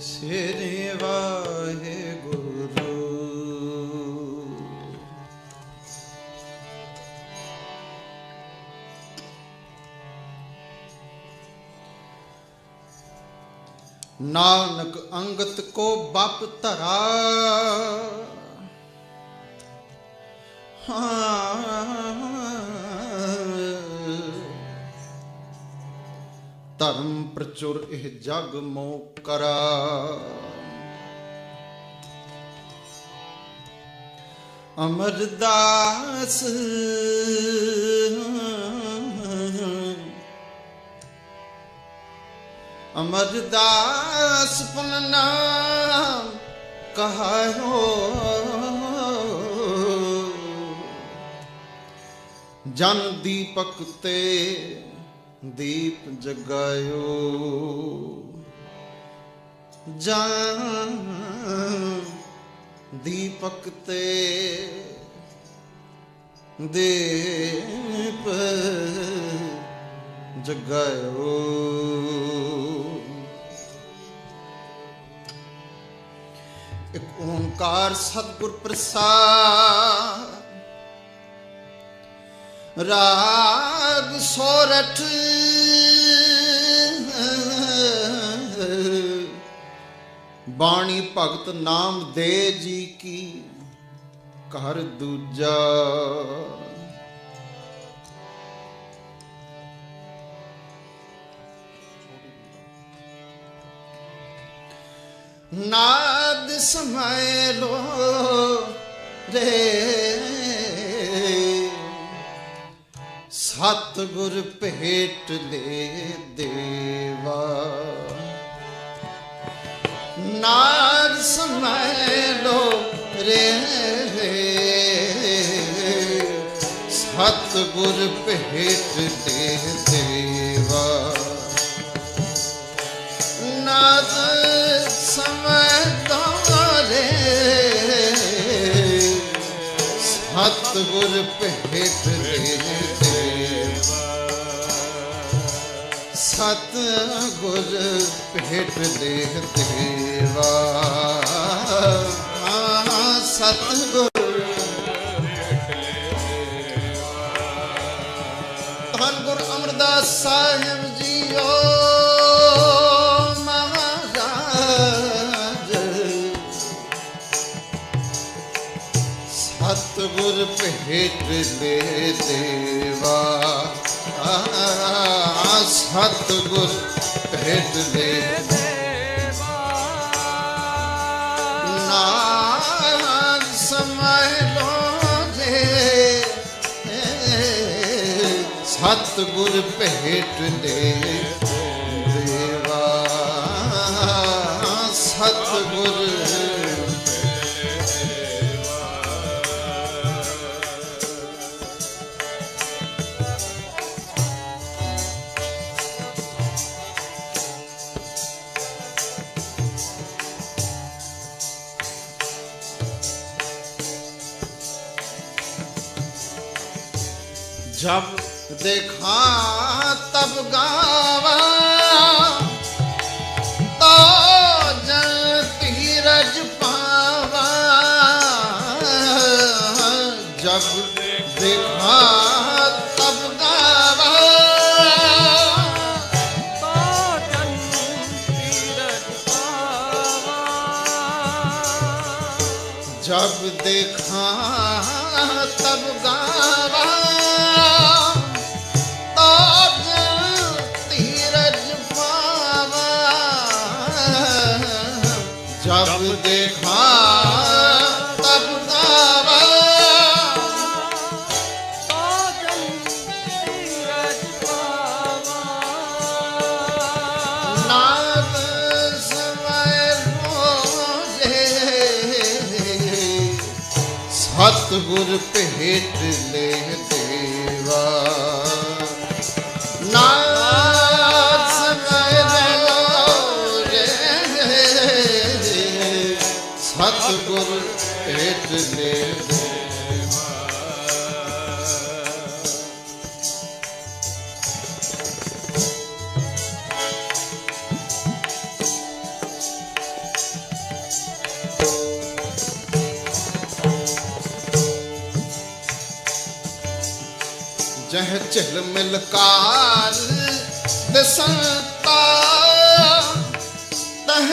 ਸ੍ਰੀ ਵਾਹਿਗੁਰੂ। ਨਾਨਕ ਅੰਗਤ ਕੋ ਬਪ ਧਰਾ। ਹਾਂ। ਧਰਮ ਪ੍ਰਚੁਰ ਇਹ ਜਗ ਮੋ ਕਰਾ। ਅਮਰਦਾਸ ਅਮਰਦਾਸ ਪੁਨ ਨਾਮ ਕਹਾਇਓ। ਜਨ ਦੀਪਕ ਤੇ ਦੀਪ ਜਗਾਇਓ। ਜਨ ਦੀਪਕ ਤੇ ਦੀਪ ਜਗਾਇਓ। ਇੱਕ ਓੰਕਾਰ ਸਤਿਗੁਰ ਪ੍ਰਸਾਦ ਰਾਗ ਸੋਰਠ। ਬਾਣੀ ਭਗਤ ਨਾਮ ਦੇ ਜੀ ਕੀ ਘਰ ਦੂਜਾ। ਨਾਦ ਸਮੈ ਲੋ ਰੇ। ਸਤਗੁਰ ਭੇਟ ਲੈ ਦੇਵਾ। ਨਾਦ ਸਮੈ ਲੋ ਰੇ। ਸਤ ਭੇਟ ਲੈ ਦੇਵਾ। ਨਾਦ ਸਮੈ ਦਾਰੇ ਸਤ ਭੇਟ ਦੇ ਸਤ ਗੁਰ ਭੇਟ ਦੇ ਦੇਵਾ। ਸਤ ਗੁਰ ਧੰਨ ਗੁਰ ਅਮਰਦਾਸ ਸਾਹਿਬ ਜੀਓ। ਮਹਾਰਾਜ ਸਤਿਗੁਰ ਭੇਟ ਦੇ ਦੇਵਾ। ਆ ਸਤਿਗੁਰ ਭੇਟ ਦੇ ਨਾਮ ਸਮੈ ਲੋ ਜੇ ਸਤਿਗੁਰ ਭੇਟ ਦੇ ਦੇਵਾ। ਸਤਿਗੁਰ जब देखा तब गावा तो जल धीरज पावा जब देखा तब गावा जब देखा तब गावा ਸਤਿਗੁਰ ਭੇਟ ਲੈ ਦੇਵਾ ਜਹ ਚਹਿਲ ਮਿਲਕਾਰ ਦਸੰਤਾ ਤਹ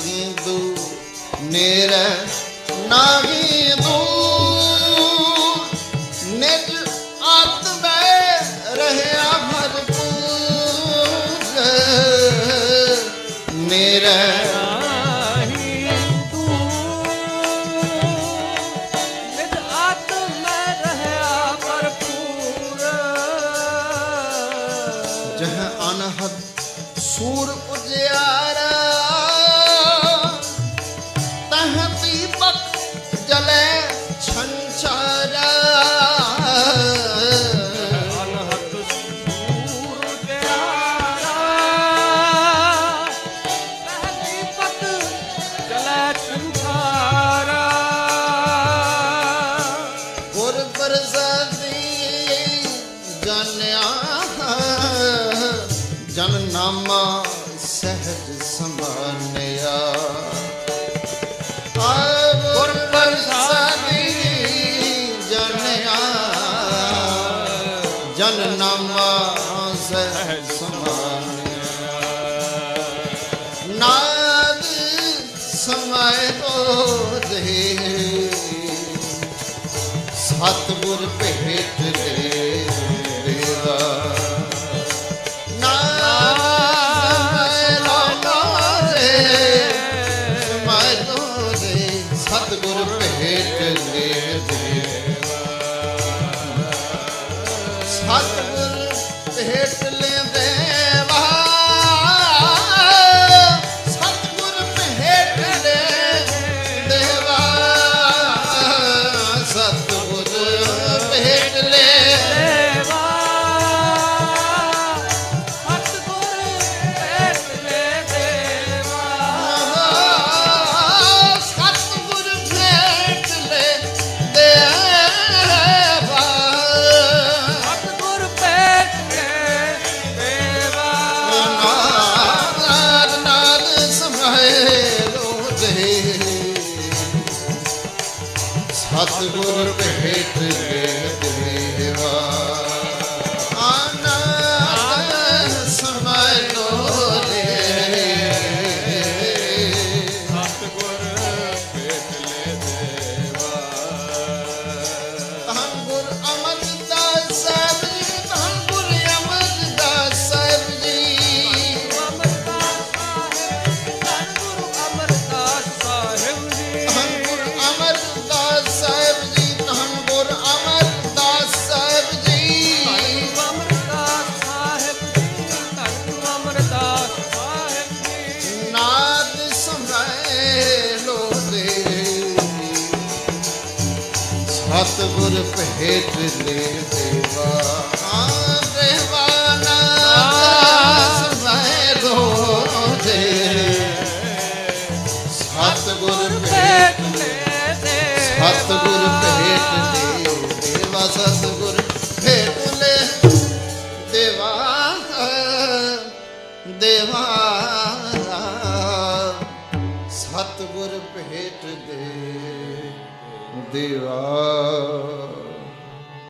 ਨਾਹੀ ਦੂ ਨੇਰੇ ਨਾਹੀ ਦੂ ਨਿਜ ਆਤ ਮੈਂ ਰਹਿਆ ਭਰਪੂਰ। ਨੇਰੇ ਸੂਰ ਉਜਿਆ ਚਰਨ ਨਾਮਾ ਸਮਾਨ ਨਾਦ ਸਮਾਇ ਤੋ ਦੇ ਸਤਗੁਰ ਭੇਟ ਦੇ ਸਤਿਗੁਰ ਭੇਟ ਸਤਿਗੁਰ ਭੇਟ ਲੈ ਦੇਵਾ ਆ ਦੇਵਾ ਨਾਦ ਸਮੈ ਲੋਦੇ ਸਤਿਗੁਰ ਭੇਟ ਭੇਟ ਲੈ ਦੇਵਾ ਸਤਿਗੁਰ ਭੇਟ ਦੇ ਦੇਵਾ ਸਤਿਗੁਰ ਭੇਟ ਲੈ ਦੇਵਾ ਦੇਵਾ। ਸਤਿਗੁਰ ਭੇਟ ਦੇ ਦੇਵਾ।